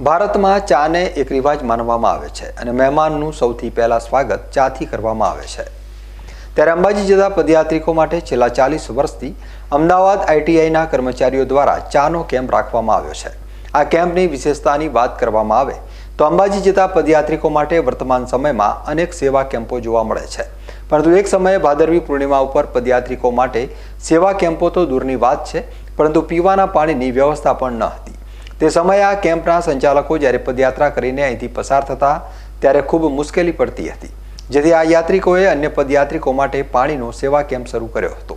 ભારતમાં ચાને એક રિવાજ માનવામાં આવે છે અને મહેમાનનું સૌથી પહેલાં સ્વાગત ચાથી કરવામાં આવે છે. ત્યારે અંબાજી જતા પદયાત્રિકો માટે છેલ્લા ચાલીસ વર્ષથી અમદાવાદ આઈટીઆઈના કર્મચારીઓ દ્વારા ચાનો કેમ્પ રાખવામાં આવ્યો છે. આ કેમ્પની વિશેષતાની વાત કરવામાં આવે તો અંબાજી જતા પદયાત્રિકો માટે વર્તમાન સમયમાં અનેક સેવા કેમ્પો જોવા મળે છે. પરંતુ એક સમયે ભાદરવી પૂર્ણિમા ઉપર પદયાત્રિકો માટે સેવા કેમ્પો તો દૂરની વાત છે, પરંતુ પીવાના પાણીની વ્યવસ્થા પણ ન હતી. તે સમયે આ કેમ્પના સંચાલકો જ્યારે પદયાત્રા કરીને અહીંથી પસાર થતા, ત્યારે ખૂબ મુશ્કેલી પડતી હતી. જેથી આ યાત્રિકોએ અન્ય પદયાત્રિકો માટે પાણીનો સેવા કેમ્પ શરૂ કર્યો હતો.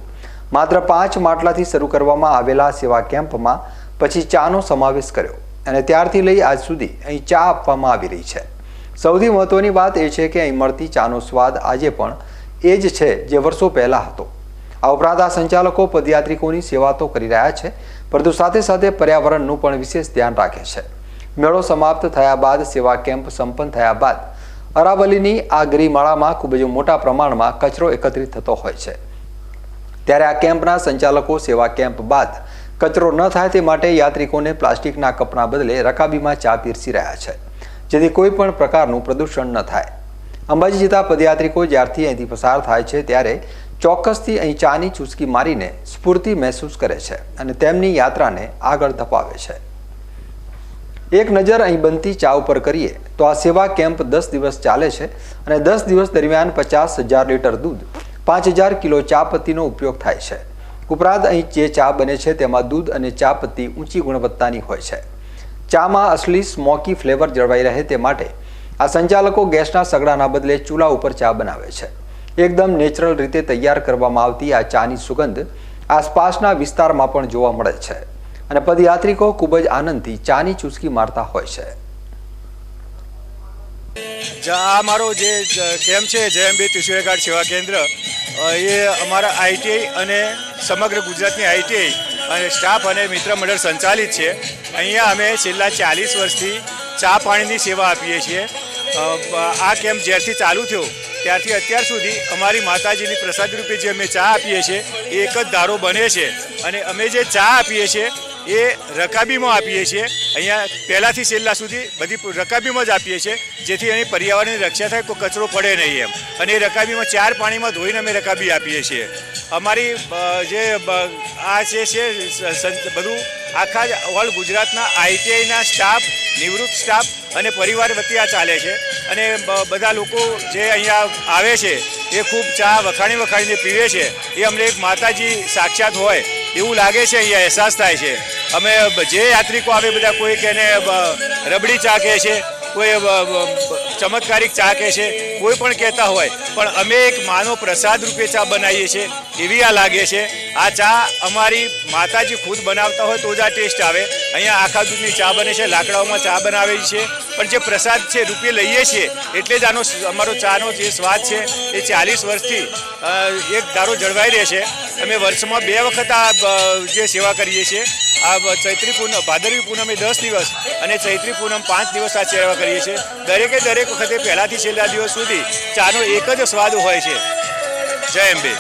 માત્ર પાંચ માટલાથી શરૂ કરવામાં આવેલા સેવા કેમ્પમાં પછી ચાનો સમાવેશ કર્યો અને ત્યારથી લઈ આજ સુધી અહીં ચા આપવામાં આવી રહી છે. સૌથી મહત્વની વાત એ છે કે અહીં મળતી ચાનો સ્વાદ આજે પણ એ જ છે જે વર્ષો પહેલાં હતો. આ ઉપરાંત આ સંચાલકો, પદયાત્રિકોની સેવા તો કરી રહ્યા છે, પરંતુ સાથે સાથે પર્યાવરણનું પણ વિશેષ ધ્યાન રાખે છે. મેળો સમાપ્ત થયા બાદ સેવા કેમ્પ સંપન્ન થયા બાદ અરાવલીની આ ગિરિમાળામાં ખૂબ જ મોટા પ્રમાણમાં કચરો એકત્રિત થતો હોય છે. ત્યારે આ કેમ્પના સંચાલકો સેવા કેમ્પ બાદ કચરો ન થાય તે માટે યાત્રિકોને પ્લાસ્ટિકના કપના બદલે રકાબીમાં ચા પીરસી રહ્યા છે, જેથી કોઈ પણ પ્રકારનું પ્રદૂષણ ન થાય. અંબાજી જતા પદયાત્રિકો જ્યારથી અહીંથી પસાર થાય છે, ત્યારે ચોક્કસથી અહીં ચાની ચૂસકી મારીને સ્ફૂર્તિ મહેસૂસ કરે છે અને તેમની યાત્રાને આગળ ધપાવે છે. એક નજર અહીં બનતી ચા ઉપર કરીએ તો આ સેવા કેમ્પ દસ દિવસ ચાલે છે અને દસ દિવસ દરમિયાન પચાસ હજાર લીટર દૂધ, પાંચ હજાર કિલો ચા પત્તીનો ઉપયોગ થાય છે. ઉપરાંત અહીં જે ચા બને છે તેમાં દૂધ અને ચા પત્તી ઊંચી ગુણવત્તાની હોય છે. ચામાં અસલી સ્મોકી ફ્લેવર જળવાઈ રહે તે માટે આ સંચાલકો ગેસના સગડાના બદલે ચૂલા ઉપર ચા બનાવે છે. એકદમ નેચરલ રીતે તૈયાર કરવામાં આવતી આ ચાની સુગંધ આસપાસના વિસ્તારમાં પણ જોવા મળે છે. અને પદયાત્રિકો ખૂબ જ આનંદથી ચાની ચૂસકી મારતા હોય છે. આ મારો જે કેમ્પ છે? જયંબી તિશુરે સેવા કેન્દ્ર. એ અમારા આઈટીઆઈ અને સમગ્ર ગુજરાતની આઈટીઆઈ અને સ્ટાફ અને મિત્ર મંડળ સંચાલિત છે. અહીંયા અમે છેલ્લા ચાલીસ વર્ષથી ચા પાણીની સેવા આપીએ છીએ. આ કેમ્પ જ્યારથી ચાલુ થયો ત્યારથી અત્યાર સુધી અમારી માતાજીની પ્રસાદ રૂપે જે અમે ચા આપીએ છીએ, એ એક જ ધારો બને છે. અને અમે જે ચા આપીએ છીએ, એ રકાબીમાં આપીએ છીએ. અહીંયા પહેલાંથી છેલ્લા સુધી બધી રકાબીમાં જ આપીએ છીએ, જેથી અહીં પર્યાવરણની રક્ષા થાય, કોઈ કચરો પડે નહીં એમ. અને એ રકાબીમાં ચાર પાણીમાં ધોઈને અમે રકાબી આપીએ છીએ. અમારી જે આ જે છે બધું આખા ઓલ ગુજરાતના આઈટીઆઈના સ્ટાફ, નિવૃત્ત સ્ટાફ અને પરિવાર વતી આ ચાલે છે. અને બધા લોકો જે અહીંયા આવે છે, એ ખૂબ ચા વખાણી વખાણીને પીવે છે. એ અમને એક માતાજી સાક્ષાત હોય, એવું લાગે છે, અહીંયા અહેસાસ થાય છે. અમે જે યાત્રિકો આવે બધા કોઈ એને રબડી ચા કહે છે, કોઈ ચમત્કારિક ચા કહે છે. કોઈ પણ કહેતા હોય, પણ અમે એક માનો પ્રસાદ રૂપે ચા બનાવીએ છીએ. એવી આ લાગે છે. આ ચા અમારી માતાજી ખુદ બનાવતા હોય તો જ આ ટેસ્ટ આવે. અહીંયા આખા દૂધની ચા બને છે, લાકડાઓમાં ચા બનાવેલી છે. પણ જે પ્રસાદ છે, રૂપે લઈએ છીએ, એટલે જ આનો અમારો ચાનો જે સ્વાદ છે, એ ચાલીસ વર્ષથી એક ધારો જળવાઈ રહે છે. અમે વર્ષમાં બે વખત આ જે સેવા કરીએ છીએ. આ ચૈત્રી પૂનમ, ભાદરવી પૂનમે દસ દિવસ અને ચૈત્રી પૂનમ પાંચ દિવસ આ સેવા કરીએ છીએ. દરેકે દરેક વખતે પહેલાથી છેલ્લા દિવસ સુધી ચાનો એક જ સ્વાદ હોય છે. જય અંબે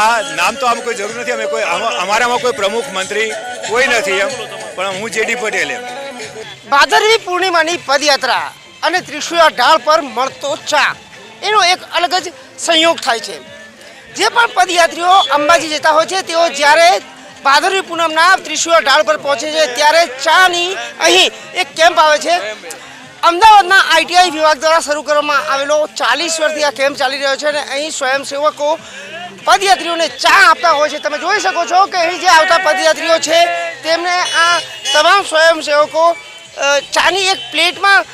આ નામ તો આમ કોઈ જરૂર નથી, અમે કોઈ અમારામાં કોઈ પ્રમુખ મંત્રી કોઈ નથી એમ, પણ હું જેડી પટેલ. એમ ભાદરવી પૂર્ણિમાની પદયાત્રા અને ત્રિશુળા ઢાળ પર મળતો ચા, એનો એક અલગ જ સંયોગ થાય છે. જે પણ પદયાત્રીઓ અંબાજી જતા હોય છે, તેઓ જ્યારે ભાદરવી પૂનમના ત્રિશુળ ઢાળ પર પહોંચે છે. ત્યારે ચાની અહીં એક કેમ્પ આવે છે. અમદાવાદના આઈટીઆઈ વિભાગ દ્વારા શરૂ કરવામાં આવેલો ચાલીસ વર્ષથી આ કેમ્પ ચાલી રહ્યો છે અને અહીં સ્વયંસેવકો પદયાત્રીઓને ચા આપતા હોય છે. તમે જોઈ શકો છો કે અહીં જે આવતા પદયાત્રીઓ છે, તેમને આ તમામ સ્વયંસેવકો ચાની એક પ્લેટમાં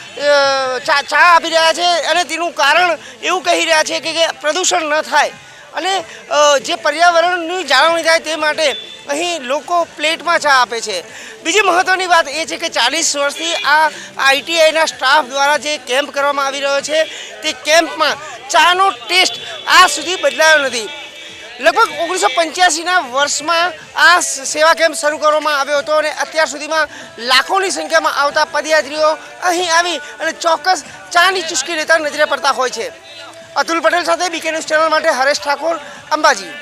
ચા આપી રહ્યા છે અને તેનું કારણ એવું કહી રહ્યા છે કે પ્રદૂષણ ન થાય. અને જે પર્યાવરણની જાળવણી થાય તે માટે અહીં લોકો પ્લેટમાં ચા આપે છે. બીજી મહત્ત્વની વાત એ છે કે ચાલીસ વર્ષથી આ આઈટીઆઈના સ્ટાફ દ્વારા જે કેમ્પ કરવામાં આવી રહ્યો છે, તે કેમ્પમાં ચાનો ટેસ્ટ આ સુધી બદલાયો નથી. લગભગ ઓગણીસો પંચ્યાસીના વર્ષમાં આ સેવા કેમ્પ શરૂ કરવામાં આવ્યો હતો અને અત્યાર સુધીમાં લાખોની સંખ્યામાં આવતા પદયાત્રીઓ અહીં આવી અને ચોક્કસ ચાની ચુસ્કી લેતા નજરે પડતા હોય છે. અતુલ પટેલ સાથે બીકે ન્યૂઝ ચેનલ માટે હરેશ ઠાકોર અંબાજી.